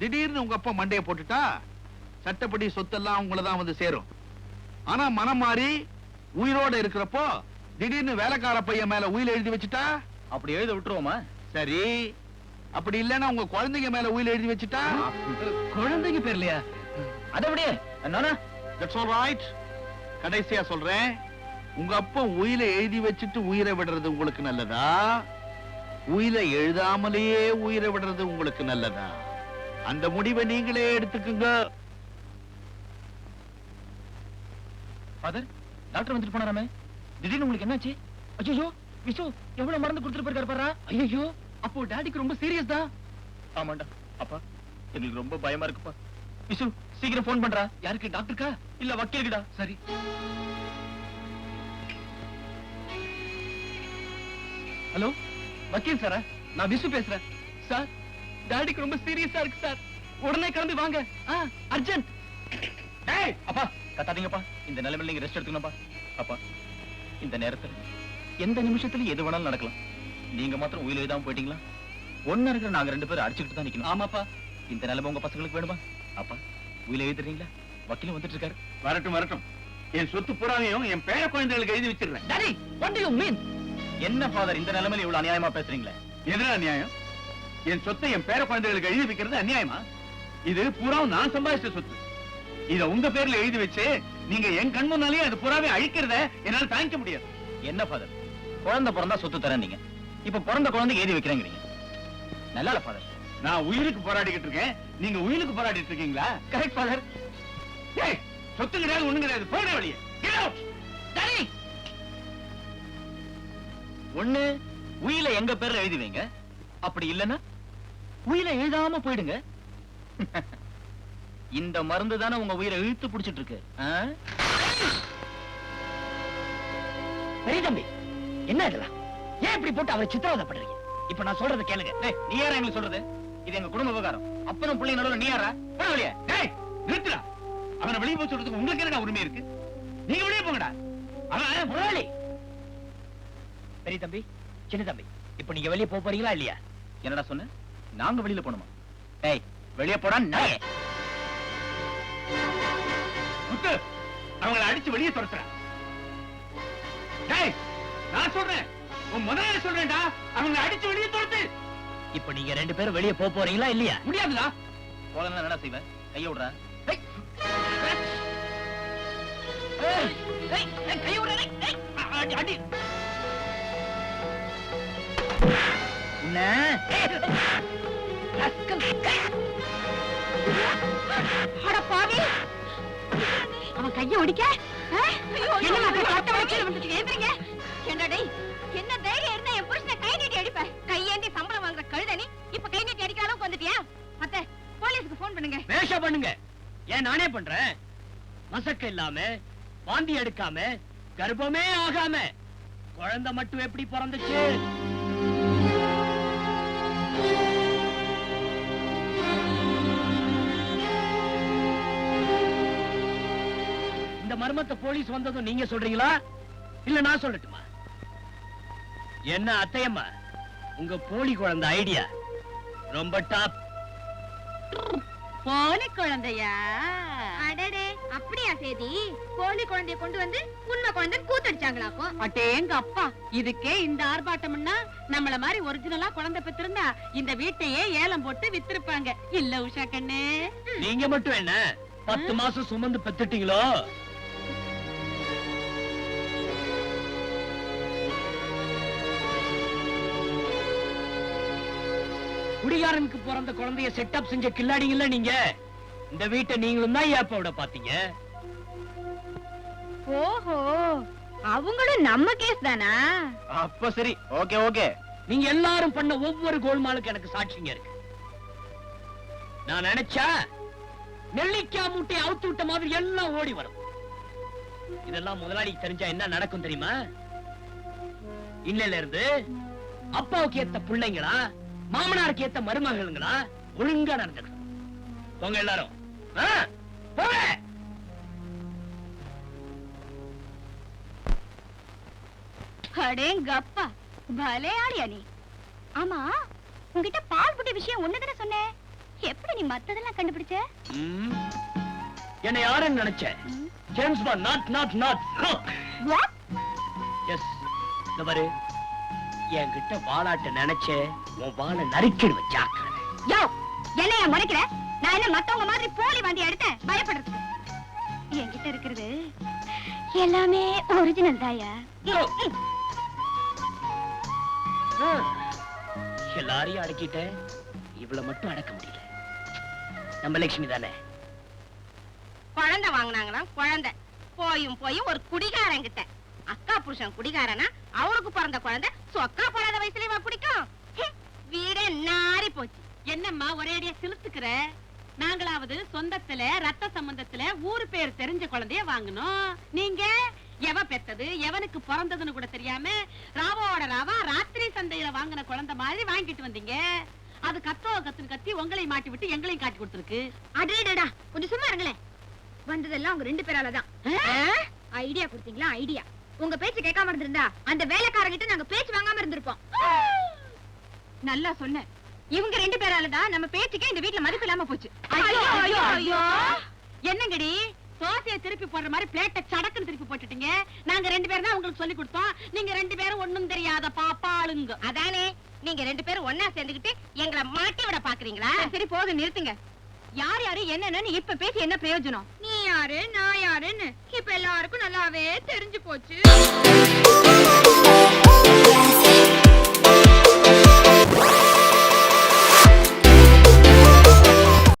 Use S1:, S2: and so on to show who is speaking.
S1: திடீர்னு உங்க அப்பா மண்டைய போட்டுட்டா சட்டப்படி சொத்தெல்லாம் உங்களை தான் வந்து சேரும். ஆனா மனம் மாறி உயிரோட இருக்கிறப்போ திடீர்னு வேலைக்கார பையன் மேல உயிர் எழுதி வச்சுட்டா?
S2: அப்படி எழுத விட்டுருவோமா?
S1: சரி. அப்படி இல்லைன்னா உங்க குழந்தைங்க மேல உயிர் எழுதி வச்சுட்டா?
S2: குழந்தைங்க பேர்லையா அதை விடிய நானா?
S1: தட்ஸ் ஆல் ரைட் கடைசியா சொல்றேன். உங்க அப்பா உயிரை எழுதி வச்சுட்டு உயிரை விடுறது உங்களுக்கு நல்லதா? உயிரை எழுதாமலேயே உயிரை விடுறது உங்களுக்கு நல்லதா? அந்த முடிவை நீங்களே எடுத்துக்குங்க.
S2: ஃபாதர் டாக்டர் வந்துட்டு போனாராமே? திடீர்னு உங்களுக்கு என்னாச்சு? ஐயோ விசு எவ்வளவு மருந்து கொடுத்துட்டு போயிருக்காரு பாரு? ஐயோ அப்போ டாடிக்கு ரொம்ப சீரியஸ் தான். ஆமாண்டா அப்பா எங்களுக்கு ரொம்ப பயமா இருக்குப்பா. விசு சீக்கிரம் போன் பண்றா. யாருக்கு டாக்டருக்கா இல்ல வக்கீலுக்குடா சரி. ஹலோ வக்கீல் சாரா? நான் விசு பேசுறேன். சார் டாடிக்கு ரொம்ப சீரியஸா இருக்கு சார் உடனே கிளம்பி வாங்க. அர்ஜென்ட் அப்பா கத்தாதீங்கப்பா. இந்த நிலைமையில நீங்க ரெஸ்ட் எடுத்துக்கணும்ப்பா. அப்பா இந்த நேரத்துல எந்த நிமிஷத்துல எது வேணாலும் நடக்கலாம். நீங்க மாத்திரம் உயிர் எழுதாம போயிட்டீங்களா? ஒண்ணு இருக்கிற நாங்க ரெண்டு பேரும் அடிச்சுக்கிட்டு தான் நிக்கணும். ஆமாப்பா. இந்த நிலைமை உங்க பசங்களுக்கு வேணுமா? அப்பா உயிர் எழுதுறீங்களா வக்கீல் வந்துட்டு இருக்காரு
S1: வரட்டும் வரட்டும். என் சொத்து புறாவையும் என் பேர குழந்தைகளுக்கு எழுதி
S2: மீன் என்ன ஃபாதர் இந்த நிலைமையில இவ்வளவு அநியாயமா பேசுறீங்களே?
S1: எதுனா அநியாயம்? என் சொத்தை என் பேர குழந்தைகளுக்கு எழுதி வைக்கிறது அநியாயமா? இது புறாவும் நான் சம்பாதிச்ச சொத்து. இத உங்க பேர்ல எழுதி வச்சு நீங்க என் கண் முன்னாலேயே அது புறாவை அழிக்கிறத என்னால தாங்கிக்க முடியாது.
S2: என்ன ஃபாதர் குழந்தை பிறந்தா சொத்து தரேன் நீங்க. இப்ப பிறந்த குழந்தைக்கு எழுதி வைக்கிறேங்கிறீங்க. நல்லா ஃபாதர்
S1: நான் உயிருக்கு போராடிக்கிட்டு இருக்கேன். நீங்க உயிருக்கு போராடிட்டு இருக்கீங்களா?
S2: கரெக்ட் ஃபாதர்
S1: ஏய் சொத்து கிடையாது ஒண்ணு கிடையாது. போயிட வழியே
S2: ஒண்ணு உயில எங்க பேர்ல எழுதி வைங்க. அப்படி இல்லைன்னா உயிரை எழுதாம போயிடுங்க. இந்த மருந்து தானே உங்க உயிரை இழுத்து பிடிச்சிட்டு இருக்கு.
S3: பெரிய தம்பி என்ன இதெல்லாம்? ஏன் இப்படி போட்டு அவரை சித்திரவதப்படுறீங்க?
S2: இப்ப நான் சொல்றது கேளுங்க. நீ யாரா எங்களுக்கு சொல்றது? இது எங்க குடும்ப விவகாரம். அப்பனும் பிள்ளை நடுவில் நீ யாரா? வழியா
S1: டேய் நிறுத்துடா. அவனை வெளியே போய் சொல்றதுக்கு உங்களுக்கு என்ன உரிமை இருக்கு? நீங்க வெளியே போங்கடா. அவன்
S3: முதலாளி பெரிய தம்பி சின்ன தம்பி இப்ப நீங்க வெளியே போறீங்களா இல்லையா?
S2: என்னடா சொன்ன? நாங்க வெளியில போணுமா? டேய் வெளியே போடா நாயே.
S1: முத்து அவங்கள அடிச்சு வெளியே துரத்துற. டேய் நான் சொல்றேன். உன் முதல்ல சொல்றேன்டா. அவங்கள அடிச்சு வெளியே துரத்து.
S3: இப்ப நீங்க ரெண்டு பேரும் வெளியே போக போறீங்களா இல்லையா?
S1: முடியாதுடா.
S2: போலன்னா என்னடா செய்வேன் கைய விடுறா.
S1: டேய்
S3: ஏய், ஏய், ஏய், கையை விடுறா, ஏய், ஏய், அ- அடி, அடி.
S2: என்ன?
S4: பாவி. அவன் கைய ஒடிக்க? ஆ? என்ன தைரியம் இருந்தா என் புருஷனை கை நீட்டி அடிப்ப? கையேந்தி சம்பளம் வாங்குற கழுதனி இப்ப கை நீட்டி அடிக்கிற அளவுக்கு வந்துட்டியா? அத்தை போலீஸ்க்கு போன் பண்ணுங்க.
S3: வேஷம் பண்ணுங்க. ஏன் நானே பண்றேன்? மசக்க இல்லாம வாந்தி எடுக்காம கர்ப்பமே ஆகாம. குழந்தை மட்டும் எப்படி பிறந்துச்சு? இந்த மர்மத்தை போலீஸ் வந்ததும் நீங்க சொல்றீங்களா? இல்ல நான் சொல்லட்டுமா? என்ன அத்தையம்மா? உங்க போலி குழந்தை ஐடியா. ரொம்ப டாப்.
S4: போலி குழந்தையா? அடட. சேதி போலி குழந்தைய கொண்டு வந்து உண்மை குழந்தை கூத்தடிச்சாங்களாக்கும். அட்டேங்க அப்பா இதுக்கே இந்த ஆர்ப்பாட்டம்னா நம்மள மாதிரி ஒரிஜினலா குழந்தை பெற்றிருந்தா இந்த வீட்டையே ஏலம் போட்டு வித்திருப்பாங்க. இல்ல உஷா கண்ணு.
S3: நீங்க மட்டும் என்ன? பத்து மாசம் சுமந்து பெத்துட்டீங்களோ? குடிகாரனுக்கு பிறந்த குழந்தைய செட்டப் செஞ்ச கில்லாடிங்கல்ல நீங்க? இந்த வீட்டை நீங்களும் தான் ஏப்பாவோட பாத்தீங்க.
S4: ஓஹோ அவங்களும் நம்ம கேஸ் தானா?
S2: அப்ப சரி. Okay okay.
S3: நீங்க எல்லாரும் பண்ண ஒவ்வொரு கோல்மாலுக்கு எனக்கு சாட்சிங்க இருக்கு. நான் நினைச்சா நெல்லிக்காய் மூட்டை அவுத்து விட்ட மாதிரி எல்லாம் ஓடி வரும். இதெல்லாம் முதலாளிக்கு தெரிஞ்சா என்ன நடக்கும் தெரியுமா? இன்னையில இருந்து அப்பாவுக்கு ஏத்த பிள்ளைங்களா மாமனாருக்கு ஏத்த மருமகளுங்களா ஒழுங்கா நடந்துக்கணும். போங்க எல்லாரும். போங்க!
S4: அடேங்கப்பா பலே ஆளியா நீ? ஆமா உன்கிட்ட பால் புட்டி விஷயம் ஒண்ணுதானே சொன்னேன் எப்படி நீ மத்ததெல்லாம் கண்டுபிடிச்ச.
S3: என்னை யாருன்னு நினைச்ச? James Bond not not not
S4: What?
S3: Yes இந்த பாரு. என்கிட்ட வாலாட்ட நினைச்ச உன் வாழை நறுக்கிடுவேன் ஜாக்கிரதை.
S4: யோ என்னைய முறைக்கிற? நான் என்ன மத்தவங்க மாதிரி போலி வண்டி எடுத்தேன்? பயப்படுறதுக்கு என்கிட்ட இருக்கிறது எல்லாமே ஒரிஜினல் தாயா.
S3: எல்லாரையும் அடக்கிட்ட இவள மட்டும் அடக்க முடியல. நம்ம லட்சுமி தானே?
S4: குழந்தை வாங்குனாங்களாம் குழந்தை. போயும் போயும் ஒரு குடிகாரன் கிட்ட அக்கா புருஷன் குடிகாரனா அவனுக்கு பிறந்த குழந்தை சொக்கா போடாத வயசுலயே பிடிக்கும். வீடே நாரி போச்சு. என்னம்மா ஒரேடியா சிலுத்துக்கிற? நாங்களாவது சொந்தத்துல ரத்த சம்பந்தத்துல ஊரு பேர் தெரிஞ்ச குழந்தைய வாங்கணும். நீங்க எவ பெத்தது எவனுக்கு பிறந்ததுன்னு கூட தெரியாம ராவோட ராவா ராத்திரி வாங்கின குழந்தை மாதிரி வாங்கிட்டு வந்தீங்க. அது கத்தோ கத்துன்னு கத்தி உங்களையும் மாட்டி விட்டு எங்களையும் காட்டி கொடுத்துருக்கு. அடேடா கொஞ்சம் சும்மா இருங்களேன். வந்ததெல்லாம் உங்க ரெண்டு பேரால தான். ஐடியா கொடுத்தீங்களா? ஐடியா. உங்க பேச்சு கேட்காம இருந்திருந்தா அந்த வேலைக்காரங்கிட்ட நாங்க பேச்சு வாங்காம இருந்திருப்போம். நல்லா சொன்ன இவங்க ரெண்டு பேரால தான் நம்ம பேச்சுக்கே இந்த வீட்ல மதிப்பு இல்லாம போச்சு. ஐயோ ஐயோ. ஐயோ. என்னங்கடி? தோசையை திருப்பி போடுற மாதிரி பிளேட்டை சடக்குன்னு திருப்பி போட்டுட்டீங்க நாங்க ரெண்டு பேரும் தான் உங்களுக்கு சொல்லி கொடுத்தோம். நீங்க ரெண்டு பேரும் ஒண்ணும் தெரியாத பாப்பாளுங்க. அதானே? நீங்க ரெண்டு பேரும் ஒன்னா சேர்ந்துக்கிட்டு எங்களை மாட்டி விட பாக்குறீங்களா? சரி போதும் நிறுத்துங்க. யார் யாரு என்னன்னு இப்ப பேசி என்ன பிரயோஜனம்? நீ யாரு நான் யாருன்னு இப்ப எல்லாருக்கும் நல்லாவே தெரிஞ்சு போச்சு.